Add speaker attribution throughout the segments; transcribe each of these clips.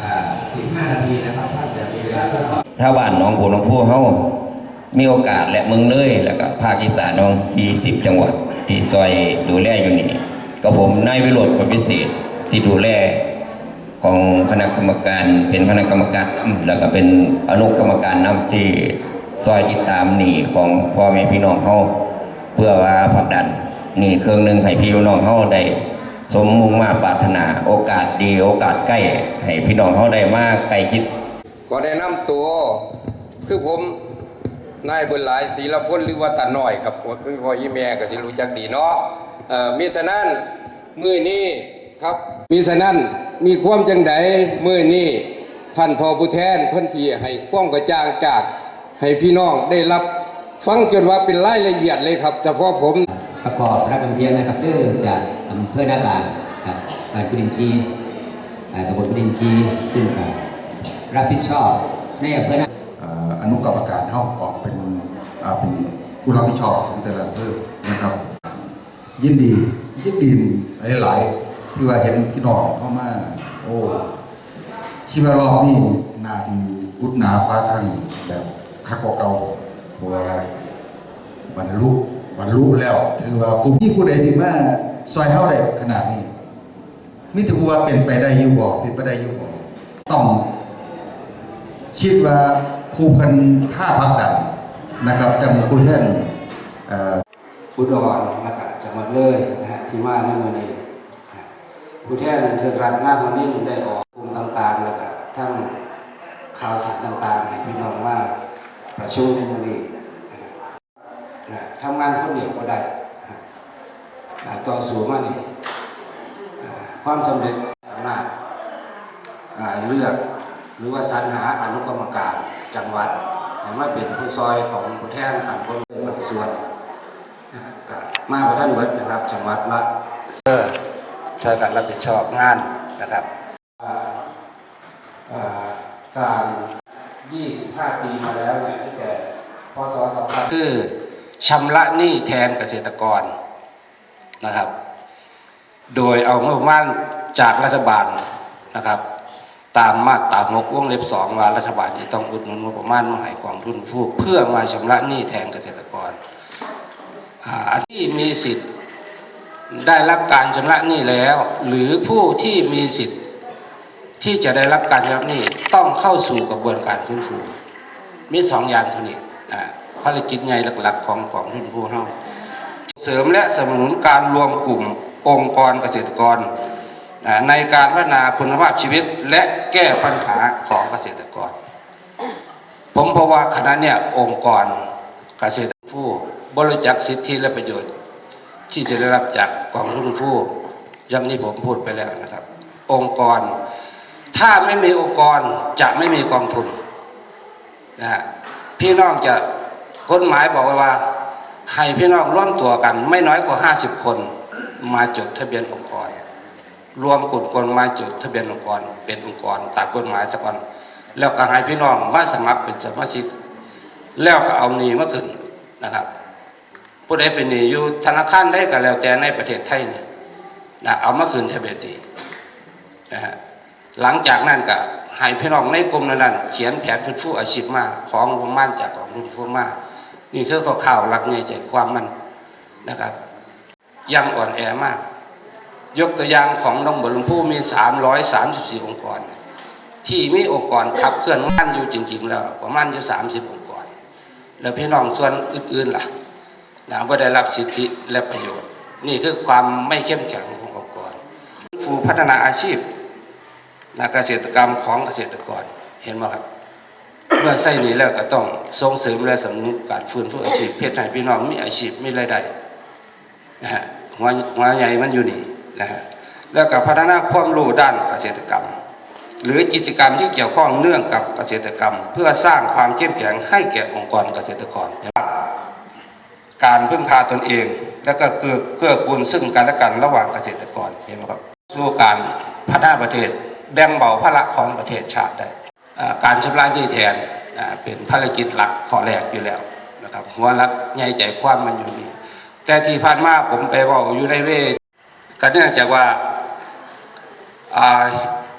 Speaker 1: อ่า15นาทีนะครับท่านจะมีเวลาทดสอบ
Speaker 2: ถ้าบ้านหนองพูเฮามีโอกาสและเมืองเลย แล้วก็ภาคอีสานน้อง20จังหวัด ที่ซอยดูแลอยู่นี่ ก็ผมนายวิโรธคนพิเศษที่ดูแลของคณะกรรมการเป็นคณะกรรมการนำแล้วก็เป็นอนุกรรมการนำที่ซอยติดตามหนี่ของพ่อแม่พี่น้องเฮาเพื่อว่าผลักดันหนี่เครื่องหนึ่งให้พี่น้องเฮาได้ สมมุ่งมาปรารถนาโอกาสดีโอกาสใกล้ ให้พี่น้องเฮาได้มากใกล้ชิด
Speaker 3: ขอแนะนำตัวคือผมนายบุญหลายศรีลพลหรือว่าตาหน้อยครับพ่อยี่แม่ก็สิรู้จักดีเนาะมีฉะนั้นมือนี้ครับมีฉะนั้นมีความจังใดมือนี้ท่านพ่อผู้แทนพิ่นทีให้ความกระจ่างจากให้พี่น้องได้รับ ฟังจนว่าเป็นรายละเอียดเลยครับเฉพาะผม
Speaker 4: ประกอบรับคำเพียงนะครับเด้อจากอำเภอหน้าต่างครับบ้านกุดินจีอ่าตำบลกุดินจีซึ่งก็รับผิดชอบในอำเภอหน้า
Speaker 5: อนุกรรมการเข้าออกเป็นเป็นผู้รับผิดชอบของแต่ละอำเภอนะครับ ยินดียินดีหลาย ๆ ที่ว่าเห็นพี่น้องเข้ามาโอ้คิดว่ารอบนี้น่าจะอุดหนาฟ้าคันแบบคักกว่าเก่าเพราะว่าบรรลุ บรรลุแล้ว ถือว่าคุ้มที่ผู้ใดสิมาซอยเฮาได้ขนาดนี้นี่ถือว่าเป็นไปได้อยู่บ่เป็นไปได้อยู่บ่ต้องคิดว่าครูเพันห้าพักดันนะครับจำกูแท่นเอ่อ
Speaker 6: อุดรแล้วก็จังหวัดเลยนะฮะที่มาในวันนี้นะฮะผู้แทนเทือกรัฐหน้าวันนี้ได้ออกกลุ่มต่างๆแล้วก็ทั้งข่าวสารต่างๆให้พี่น้องว่าประชุมในวันนี้นะฮะนะ ทำงานคนเดียวก็ได้ต่อสู้มานี่ความสำเร็จอำนาจเลือกหรือว่าสรรหาอนุกรรมการจังหวัดห้มาเป็นผู้ซอยของผู้แทนต่างคนบางส่วนนะครับกับมาพระท่านเบิดนะครับ จังหวัดละเซอร์ช่วยกันรับผิดชอบงานนะครับการ 25 ปีมาแล้วเนี่ยตั้งแต่พศ2000คือ ชำระหนี้แทนเกษตรกรนะครับ โดยเอางบประมาณจากรัฐบาลนะครับ ตามมาตราหกวงเล็บสองว่ารัฐบาลจะต้องอุดหนุนงบประมาณมาให้กองทุนผู้เพื่อมาชำระหนี้แทนเกษตรกรอันที่มีสิทธิ์ได้รับการชำระหนี้แล้ว หรือผู้ที่มีสิทธิ์ที่จะได้รับการชำระหนี้ต้องเข้าสู่กระบวนการฟื้นฟูมีสองอย่างเท่านี้อ่า ภารกิจใหญ่หลักๆ ของของทุนผู้เฮาเสริมและสนับสนุนการรวมกลุ่มองค์กรเกษตรกร ในการพัฒนาคุณภาพชีวิตและแก้ปัญหาของเกษตรกร ผมเพราะว่าคณะเนี่ยองค์กรเกษตรผู้บริจาคสิทธิและประโยชน์ ที่จะได้รับจากกองทุนผู้อย่างที่ผมพูดไปแล้วนะครับ องค์กร ถ้าไม่มีองค์กรจะไม่มีกองทุนนะฮะพี่น้องจะ กฎหมายบอกไว้ว่า ให้พี่น้องร่วมตัวกัน ไม่น้อยกว่า 50 คน มาจดทะเบียนองค์กร รวมกลุ่มคนมาจดทะเบียนองค์กร เป็นองค์กรตามกฎหมายสักก่อนแล้วก็ให้พี่น้องมาสมัครเป็นสมาชิก แล้วก็เอาหนี้มาขึ้นนะครับผู้ใดเป็นหนี้อยู่ธนาคารได้ก็แล้วแต่ในประเทศไทยนี่นะเอามาคืนทะเบียนดีนะฮะหลังจากนั้นก็ให้พี่น้องในกลุ่มนั้นเขียนแผนฟื้นฟูอาชีพมาของงบประมาณจากกองทุนพวกมาก นี่คือข่าวหลักใหญ่ใจความมันนะครับ ยังอ่อนแอมาก ยกตัวอย่างของน้องบัวลำพูมี 334 องค์กร ที่มีองค์กรขับเคลื่อนงานอยู่จริง ๆ แล้ว ประมาณอยู่ 30 องค์กร แล้วพี่น้องส่วนอื่นๆล่ะนะว่าได้รับสิทธิและประโยชน์ นี่คือความไม่เข้มแข็งขององค์กรฟูพัฒนาอาชีพนะเกษตรกรรมของเกษตรกรเห็นไหมครับ เมื่อใส่นี้แล้วก็ต้องส่งเสริมและสนับสนุนการฟื้นฟูอาชีพเพื่อให้พี่น้องมีอาชีพมีรายได้นะฮะหัวหัวใหญ่มันอยู่นี่นะฮะแล้วก็พัฒนาความรู้ด้านเกษตรกรรม หรือกิจกรรมที่เกี่ยวข้องเนื่องกับเกษตรกรรม เพื่อสร้างความเข้มแข็งให้แก่องค์กรเกษตรกร การพึ่งพาตนเอง และก็เกื้อเกื้อกูลซึ่งกันและกันระหว่างเกษตรกรเห็นไหมครับ สู่การพัฒนาประเทศแบ่งเบาภาระของประเทศชาติได้ การชำระหนี้แทนเป็นภารกิจหลักข้อแรกอยู่แล้วนะครับหัวรักใหญ่ใจความมันอยู่นี่แต่ที่ผ่านมาผมไปว่าอยู่ในเวทก็เนื่องจากว่า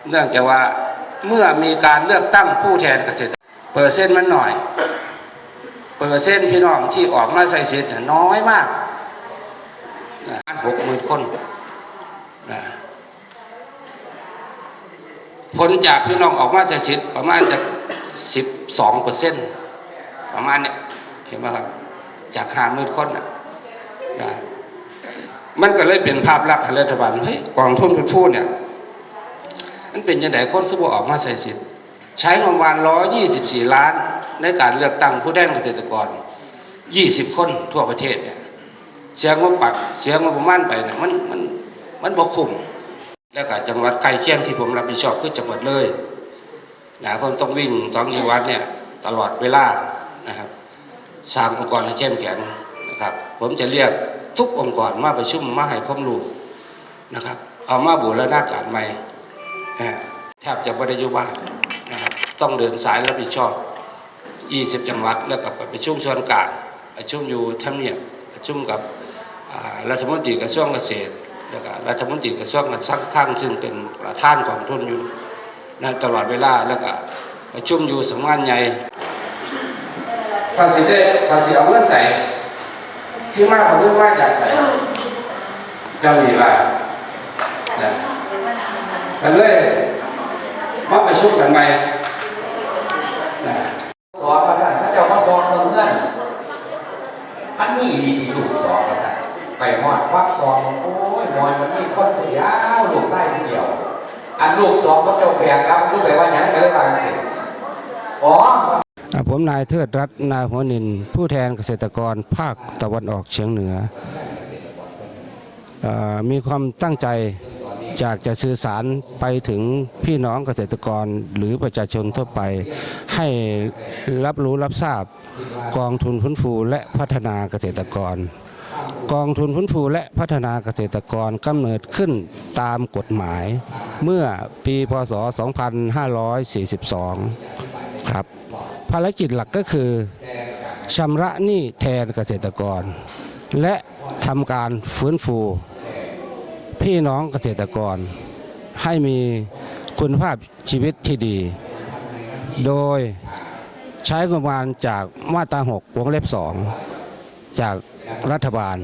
Speaker 6: เนื่องจากว่าเมื่อมีการเลือกตั้งผู้แทนเกษตรเปอร์เซ็นต์มันหน่อย เปอร์เซ็นต์พี่น้องที่ออกมาใส่สิทธิ์เนี่ยน้อยมากหกหมื่นคนนะ ผลจากพี่น้องออกมาใส่สิทธิ์ประมาณจะสิบสองเปอร์เซ็นต์ประมาณเนี้ยเห็นไหมครับ จากหามื่นคนนะนะมันก็เลยเป็นภาพลักษณ์ของรัฐบาลเฮ้ยกองทุนผู้พูดเนี่ยมันเป็นยังไงคนที่บอกออกมาใส่สิทธิ์ใช้งบประมาณ124ล้าน ในการเลือกตั้งผู้แทนเกษตรกร20คนทั่วประเทศเนี่ยเสียงบปักเสียงบประมาณไปเนี่ยมันมันมันบกคุ้ม แล้วก็จังหวัดใกล้เคียงที่ผมรับผิดชอบคือจังหวัดเลยนะผมต้องวิ่งสองจังหวัดเนี่ยตลอดเวลานะครับสร้างองค์กรให้เข้มแข็งนะครับ ผมจะเรียกทุกองค์กรมาประชุมมาให้ความรู้นะครับ เอามาบูรณาการใหม่แทบจะไม่ได้ยู่บ้านนะครับต้องเดินสายรับผิดชอบ 20 จังหวัดแล้วก็ไปประชุมส่วนกลางประชุมอยู่ทำเนียบประชุมกับรัฐมนตรีกระทรวงเกษตร แล้วก็รัฐมนตรีกระทรวงการสังฆังซึ่งเป็นประธานกองทุนอยู่นะตลอดเวลาแล้วก็ประชุมอยู่สำนักงานใหญ่ภาษีได้ภาษีเอาเงินใส่ที่มากกว่าเงินว่าจากใส่เจ้าหนี้ว่านะกันเลยมาประชุมกันใหม่นะ
Speaker 1: สอนภาษาเขาเจ้ามาสอนเพื่อนอันนี้ดีที่ลูกสอนภาษาไปหอดปั๊บสอนโอ้ย มอยมันมีคนผู้เดียวลูกไส้ผู้เดียว อันลูกสองเขาเจ้าแปลครับลูกไปว่าหยังก็เลยบางเสร็จอ๋อ
Speaker 6: ผมนายเทิดรัตน์นาหัวนิน ผู้แทนเกษตรกรภาคตะวันออกเฉียงเหนืออมีความตั้งใจจากจะสื่อสารไปถึงพี่น้องเกษตรกรหรือประชาชนทั่วไป ให้รับรู้รับทราบกองทุนฟื้นฟูและพัฒนาเกษตรกร กองทุนฟื้นฟูและพัฒนาเกษตรกรกำเนิดขึ้นตามกฎหมาย เมื่อปีพศ 2542 ครับ ภารกิจหลักก็คือชำระหนี้แทนเกษตรกร และทำการฟื้นฟู พี่น้องเกษตรกร ให้มีคุณภาพชีวิตที่ดี โดยใช้งบประมาณจากมาตรา 6 วงเล็บ 2 จาก รัฐบาล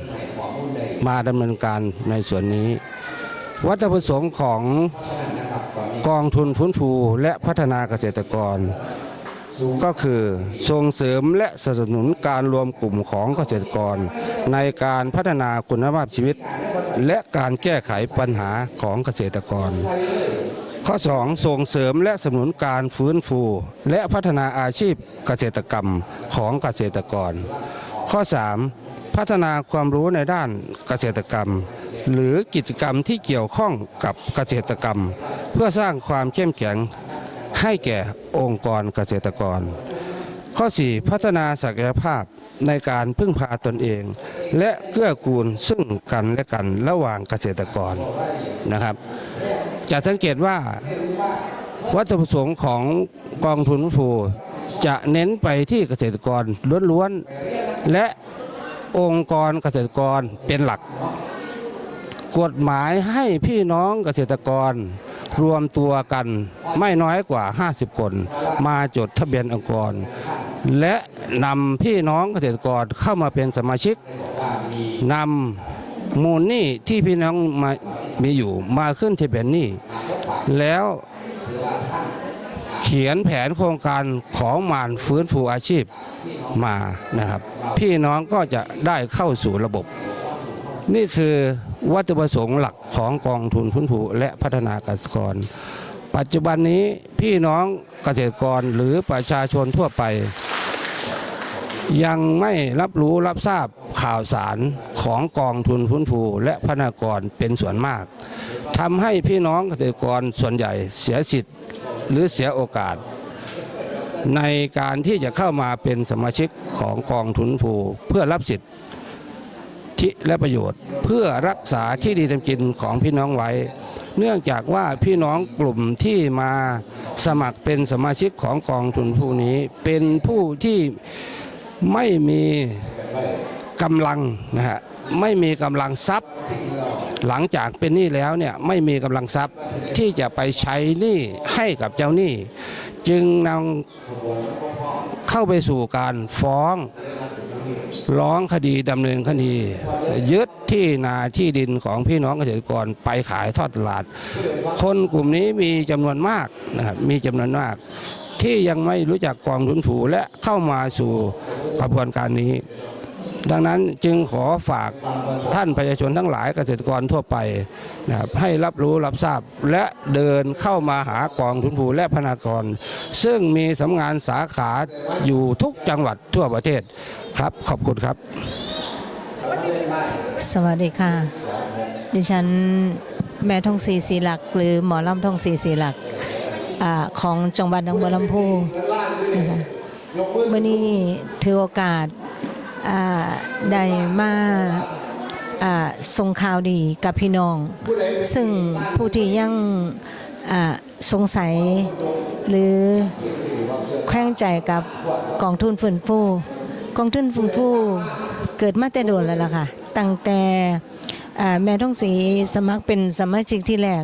Speaker 6: มาดำเนินการในส่วนนี้ วัตถุประสงค์ของกองทุนฟื้นฟูและพัฒนาเกษตรกร ก็คือส่งเสริมและสนับสนุนการรวมกลุ่มของเกษตรกร ในการพัฒนาคุณภาพชีวิต และการแก้ไขปัญหาของเกษตรกร ข้อ 2 ส่งเสริมและสนับสนุนการฟื้นฟู และพัฒนาอาชีพเกษตรกรรมของเกษตรกร ข้อ 3 พัฒนาความรู้ในด้านเกษตรกรรม หรือกิจกรรมที่เกี่ยวข้องกับเกษตรกรรม เพื่อสร้างความเข้มแข็งให้แก่องค์กรเกษตรกร ข้อ 4 พัฒนาศักยภาพในการพึ่งพาตนเอง และเกื้อกูลซึ่งกันและกันระหว่างเกษตรกรนะครับ จะสังเกตว่าวัตถุประสงค์ของกองทุนฟูจะเน้นไปที่เกษตรกรล้วนๆและ องค์กรเกษตรกรเป็นหลัก กฎหมายให้พี่น้องเกษตรกรรวมตัวกันไม่น้อยกว่า 50 คน มาจดทะเบียนองค์กร และนำพี่น้องเกษตรกรเข้ามาเป็นสมาชิกนำมูลหนี้ที่พี่น้องมามีอยู่มาขึ้นทะเบียนหนี้แล้วเขียนแผนโครงการของมานฟื้นฟูอาชีพ มานะครับ พี่น้องก็จะได้เข้าสู่ระบบ นี่คือวัตถุประสงค์หลักของกองทุนฟื้นฟูและพัฒนาเกษตรกร ปัจจุบันนี้พี่น้องเกษตรกรหรือประชาชนทั่วไป ยังไม่รับรู้รับทราบข่าวสารของกองทุนฟื้นฟูและพัฒนากรเป็นส่วนมากทำให้พี่น้องเกษตรกรส่วนใหญ่เสียสิทธิ์หรือเสียโอกาส ในการที่จะเข้ามาเป็นสมาชิกของกองทุนฟื้นฟูเพื่อรับสิทธิ์ทิและประโยชน์ เพื่อรักษาที่ดีทำกินของพี่น้องไว้ เนื่องจากว่าพี่น้องกลุ่มที่มาสมัครเป็นสมาชิกของกองทุนผู้นี้ เป็นผู้ที่ไม่มีกำลังนะฮะไม่มีกำลังทรัพย์ หลังจากเป็นหนี้แล้วเนี่ยไม่มีกำลังทรัพย์ที่จะไปใช้หนี้ให้กับเจ้าหนี้ จึงนำ เข้าไปสู่การฟ้องร้องคดีดำเนินคดี ยึดที่นาที่ดินของพี่น้องเกษตรกรไปขายทอดตลาด คนกลุ่มนี้มีจำนวนมากนะครับมีจำนวนมาก ที่ยังไม่รู้จักกองทุนผูและเข้ามาสู่กระบวนการนี้ ดังนั้นจึงขอฝากท่านประชาชนทั้งหลายเกษตรกรทั่วไปนะครับให้รับรู้รับทราบและเดินเข้ามาหากองทุนผูและพนากร ซึ่งมีสำงานสาขาอยู่ทุกจังหวัดทั่วประเทศครับขอบคุณครับ
Speaker 7: สวัสดีค่ะ ดิฉันแม่ทองศรีศรีหลัก หรือหมอลำทองศรีศรีหลักอของจังหวัดหนองบัวลำพูนะคะเมื่อนี้ถือโอกาส ได้มาส่งข่าวดีกับพี่น้อง ซึ่งผู้ที่ยังสงสัยหรือแข้งใจกับกองทุนฟื้นฟูกองทุนฟื้นฟูเกิดมาแต่โดนแล้วล่ะค่ะ ตั้งแต่แม่ท่องสีสมัครเป็นสมาชิกที่แรก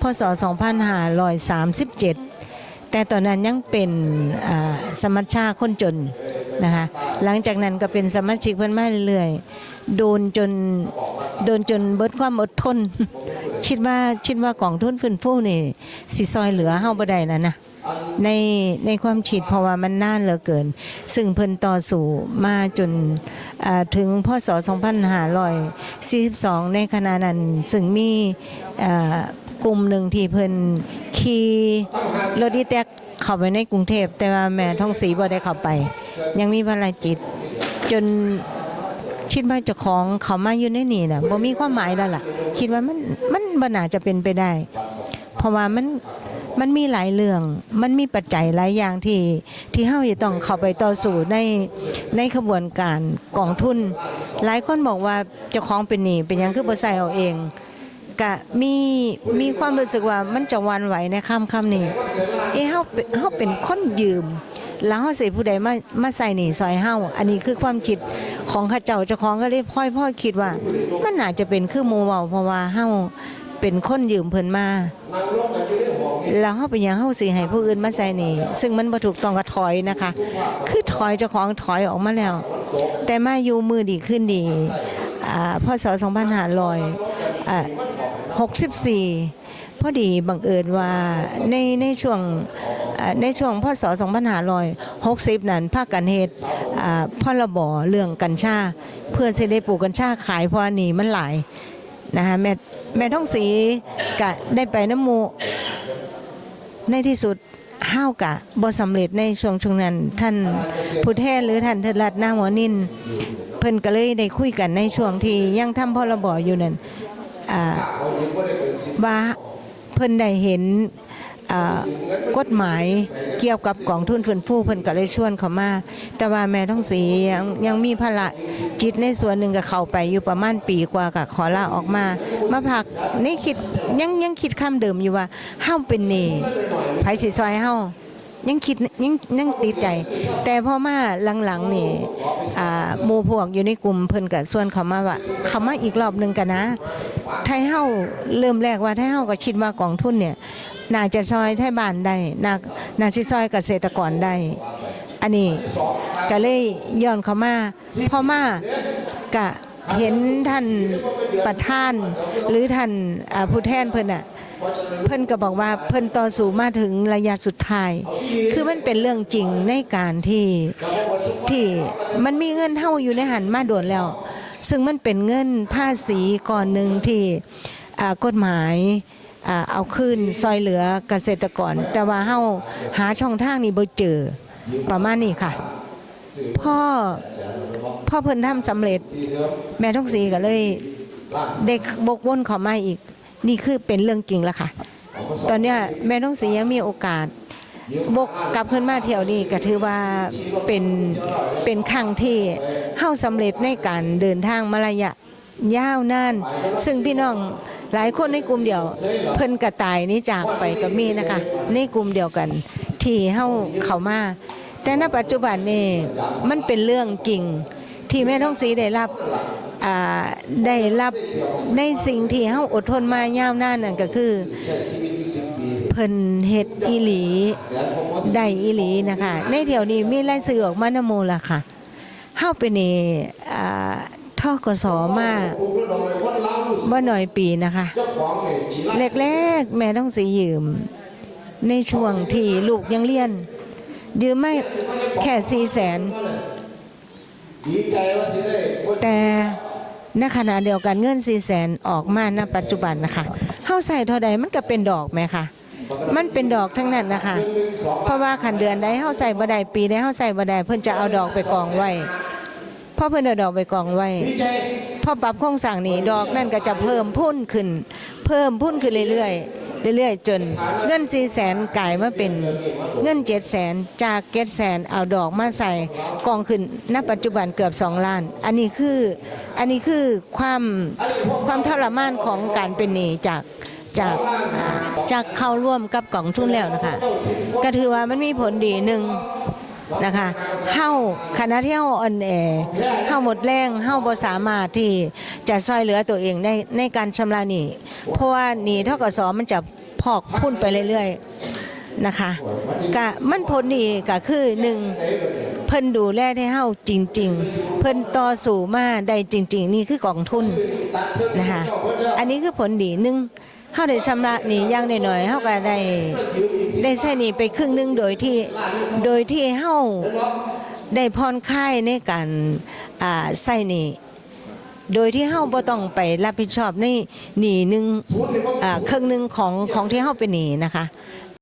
Speaker 7: พศ 2537 แต่ตอนนั้นยังเป็นสมัชชาคนจน นะคะหลังจากนั้นก็เป็นสมาชิกเพิ่นมาเรื่อยๆโดนจนโดนจนเบิดความอดทน คิดว่าคิดว่ากองทุนฟื้นฟูนี่สิซอยเหลือเฮาบ่ได้แล้วนะในในความคิดเพราะว่ามันน่านเหลือเกิน ซึ่งเพิ่นต่อสู้มาจนอ่าถึงพศ2542 ในขณะนั้น ซึ่งมีกลุ่มหนึ่งที่เพิ่นขี่รถดีแท็กเข้าไปในกรุงเทพแต่ว่าแม่ท่องสีบ่ได้เข้าไป ยังมีภารกิจ จนคิดว่าเจ้าของเขามาอยู่ในนี่นะบ่มีความหมายแล้วล่ะ คิดว่ามันมันบ่น่าจะเป็นไปได้ เพราะว่ามันมันมีหลายเรื่อง มันมีปัจจัยหลายอย่างที่ที่เฮาจะต้องเข้าไปต่อสู้ในในขบวนการกองทุน หลายคนบอกว่าเจ้าของเป็นหนี้เป็นหยังคือบ่ใส่เอาเองก็มีมีความรู้สึกว่ามันจะวันไหวในค่ำค่ำนี้เอ้เฮาเป็นเฮาเป็นคนยืม แล้วเฮาสิผู้ใดมามาใส่หนีซอยเฮาอันนี้คือความคิดของข้าเจ้าเจ้าของก็เลยพ่อยพ่อคิดว่า มันน่าจะเป็นคือหมู่เว้าเพราะว่าเฮาเป็นคนยืมเพิ่นมา แล้วเฮาเป็นหยังเฮาสิให้ผู้อื่นมาใส่หนีซึ่งมันบ่ถูกต้องก็ถอยนะคะ คือถอยเจ้าของถอยออกมาแล้ว แต่มาอยู่มือดีขึ้นดีอ่าพศ2500อ่า64พอดีบังเอิญว่าในในช่วง ในช่วงพศ2560 นั้นภาคกันเฮ็ดอ่าพรบเรื่องกัญชา เพื่อสิได้ปลูกกัญชาขายเพราะอันนี้มันหลายนะคะแม่แม่ท่องสีกะได้ไปน้ำมูในที่สุดห้าวกะบ่สำเร็จในช่วงช่วงนั้น ท่านผู้แทนหรือท่านเทศรัตน์นาหัวนินเพิ่นก็เลยได้คุยกันในช่วงที่ยังทำพรบอยู่นั่นว่าเพิ่นได้เห็น กฎหมายเกี่ยวกับกองทุนฟื้นฟูเพิ่นก็เลยชวนเขามา แต่ว่าแม่ท้องสียังยังมีภาระจิตในส่วนหนึ่งกับเขาไปอยู่ประมาณปีกว่ากับขอลาออกมา มาพักนี่คิดยังยังคิดคำเดิมอยู่ว่าเฮาเป็นเนี้ไผสิซอยเฮา ยังคิดยังยังติดใจ แต่พอมาหลังๆนี่หมู่พวกอยู่ในกลุ่มเพิ่นก็ส่วนเขามาว่าเขามาอีกรอบหนึ่งกันนะ ไทยเฮาเริ่มแรกว่าไทยเฮาก็คิดว่ากองทุนเนี่ยน่าจะซอยไทยบ้านได้น่าน่าสิซอยเกษตรกรได้ อันนี้ก็เลยย้อนเขามาพอมาก็เห็นท่านประธานหรือท่านผู้แทนเพิ่นน่ะ เพิ่นก็บอกว่าเพิ่นต่อสู้มาถึงระยะสุดท้าย คือมันเป็นเรื่องจริงในการที่ที่มันมีเงินเท่าอยู่ในหันมาโดนแล้ว ซึ่งมันเป็นเงินภาษีก่อนหนึ่งที่กฎหมายเอาคืนซอยเหลือเกษตรกร แต่ว่าเฮาหาช่องทางนี้บ่เจอประมาณนี้ค่ะพ่อพ่อเพิ่นทำสำเร็จ แม่ท้องสีก็เลยเด็กบกวนขอมาอีก นี่คือเป็นเรื่องจริงแล้วค่ะ ตอนเนี้ยแม่ท้องสียังมีโอกาสบกกลับขึ้นมาเที่ยวนี้ก็ถือว่าเป็นเป็นครั้งที่เฮาสำเร็จในการเดินทางมาระยะยาวนานซึ่งพี่น้องหลายคนในกลุ่มเดียว เพิ่นกระตายนี้จากไปก็มีนะคะในกลุ่มเดียวกันที่เฮาเข้ามาแต่ณปัจจุบันนี่มันเป็นเรื่องจริงที่แม่ท้องสีได้รับ อ่าได้รับในสิ่งที่เฮาอดทนมายาวนานนั่นก็คือเพิ่นเฮ็ดอีหลีได้อีหลีนะคะในแถวนี้มีรายชื่อออกมานำหมู่ล่ะค่ะเฮาเป็นนี่อ่าทกสมาบ่น้อยปีนะคะแรกๆแม่ต้องสิยืม ในช่วงที่ลูกยังเรียน ยืมไม่แค่สี่แสนแต่ ในขณะเดียวกันเงินสี่แสนออกมาณปัจจุบันนะคะเฮาใส่เท่าใดมันก็เป็นดอกไหมคะมันเป็นดอกทั้งนั้นนะคะ เพราะว่าขันเดือนใดเฮาใส่บ่ได้ปีใดเฮาใส่บ่ได้เพิ่นจะเอาดอกไปกองไว้พอเพิ่นเอาดอกไปกองไว้พอปรับโครงสร้างนี้ดอกนั่นก็จะเพิ่มพุ่นขึ้น เพิ่มพุ่นขึ้นเรื่อยๆ เรื่อยๆ จนเงิน4 0 0แสนกลายมาเป็นเงิน7 0 0แสนจาก7 0 0แสนเอาดอกมาใส่กองขึ้นณปัจจุบันเกือบสองล้าน อันนี้คืออันนี้คือความความทรมานของการเป็นหนี้จากจากจากเข้าร่วมกับกองทุนแล้วนะคะก็ถือว่ามันมีผลดีหนึ่ง นะคะเฮาคณะที่เฮาอ่อนแอเฮาหมดแรงเฮาบ่สามารถที่จะช่วยเหลือตัวเองในในการชำระหนี้เพราะว่าหนี้ทกสมันจะพอกพุ่นไปเรื่อยๆนะคะกะมันผลดีก็คือหนึ่งเพิ่นดูแลให้เฮาจริง ๆ เพิ่นต่อสู้มาได้จริง ๆ นี่คือกองทุนนะคะอันนี้คือผลดีหนึ่ง เฮาได้ชำระหนี้อย่างน้อยๆเฮาก็ได้ได้ใช้หนี้ไปครึ่งหนึงโดยที่โดยที่เฮาได้ผ่อนคลายในการอ่าใช้หนี้โดยที่เฮาบ่ต้องไปรับผิดชอบในหนี้หนึงอ่าครึ่งหนึงของของที่เฮาเป็นหนี้นะคะ